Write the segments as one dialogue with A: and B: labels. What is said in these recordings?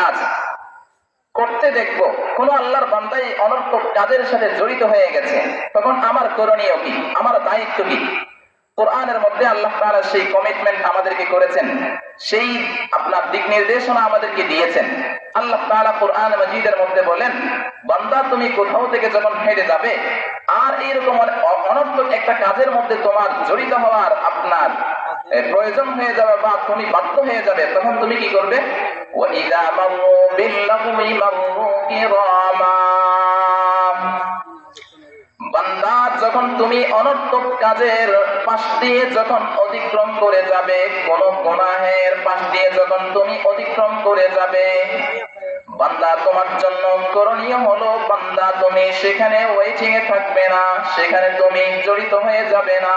A: কাজ করতে দেখব। কোন আল্লাহর বান্দাই অনর্থক কাজের সাথে জড়িত হয়ে গেছে। তখন আমার করণীয় কি? আমার দায়িত্ব কি? কোরআনের মধ্যে আল্লাহ তাআলা সেই কমিটমেন্ট আমাদেরকে করেছেন। সেই আপনার দিক নির্দেশনা আমাদেরকে দিয়েছেন। আল্লাহ তাআলা কোরআন মাজিদের মধ্যে বলেন, বান্দা তুমি কোথাও থেকে যখন হেঁটে যাবে, আর এইরকম অনর্থক একটা কাজের মধ্যে তোমার জড়িত হওয়ার আপনার প্রয়োজন হয়ে যাবে বা তুমি বাধ্য হয়ে যাবে, তখন তুমি কি করবে? وَإِذَا مَرُّوا بِاللَّغْوِ مَرُّوا كِرَامًا বান্দা যখন তুমি অনর্থক কাজের পাশ দিয়ে যখন অতিক্রম করে যাবে কোন গুনাহের পাশ দিয়ে যখন তুমি অতিক্রম করে যাবে বান্দা তোমার জন্য করণীয় হলো বান্দা তুমি সেখানে ওয়েটিং এ থাকবে না সেখানে তুমি জড়িত হয়ে যাবে না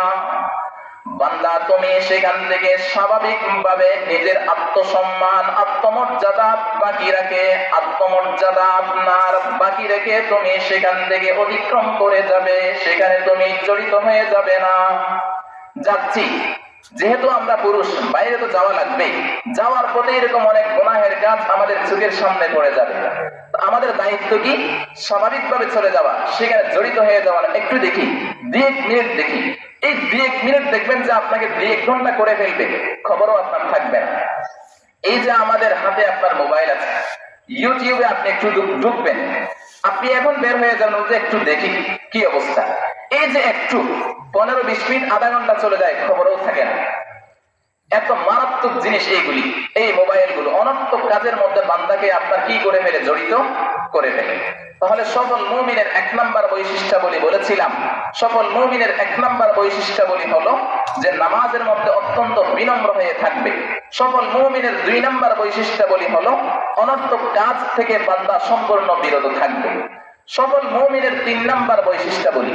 A: বান্দা, তুমি সেখান থেকে স্বাভাবিকভাবে নিজের আত্মসম্মান, আত্মমর্যাদা বাকি রাখে, আত্মমর্যাদা আপনার বাকি রেখে তুমি সেখান থেকে অতিক্রম করে যাবে, সেখানে তুমি জড়িত হয়ে যাবে না। যাচ্ছি। যেহেতু আমরা পুরুষ, বাইরে তো যাওয়া লাগবে যাওয়ার পথে এরকম অনেক গুনাহের কাজ আমাদের চোখের সামনে পড়ে যাবে। আমাদের দায়িত্ব কি? স্বাভাবিকভাবে চলে যাওয়া, সেখানে জড়িত হয়ে যাওয়া একটু দেখি দুই এক মিনিট দেখি। এই দুই এক মিনিট দেখবেন যে আপনাকে দুই এক ঘণ্টা করে ফেলবে। খবরও আপনার থাকবে। না এই যে আমাদের হাতে আপনার মোবাইল আছে, ইউটিউবে আপনি একটু ঢুকবেন। আপনি এখন বের হয়ে যাবেন যে একটু দেখি কি অবস্থা। এই যে একটু, পনেরো বিশ মিনিট, আধা ঘণ্টা চলে যায়, খবরও থাকে না। এত মারাত্মক জিনিস এইগুলি। এই মোবাইলগুলো অনর্থক কাজের মধ্যে বান্দাকে আপনার কি করে ফেলে জড়িত করে ফেলে? তাহলে সফল মুমিনের এক নাম্বার বৈশিষ্ট্যাবলী বলেছিলাম। সফল মুমিনের এক নাম্বার বৈশিষ্ট্যাবলী হলো যে নামাজের মধ্যে অত্যন্ত বিনম্র হয়ে থাকবে। সফল মুমিনের দুই নাম্বার বৈশিষ্ট্যাবলী হলো অনর্থক কাজ থেকে বান্দা সম্পূর্ণ বিরত থাকবে। সফল মুমিনের তিন নাম্বার বৈশিষ্ট্যাবলী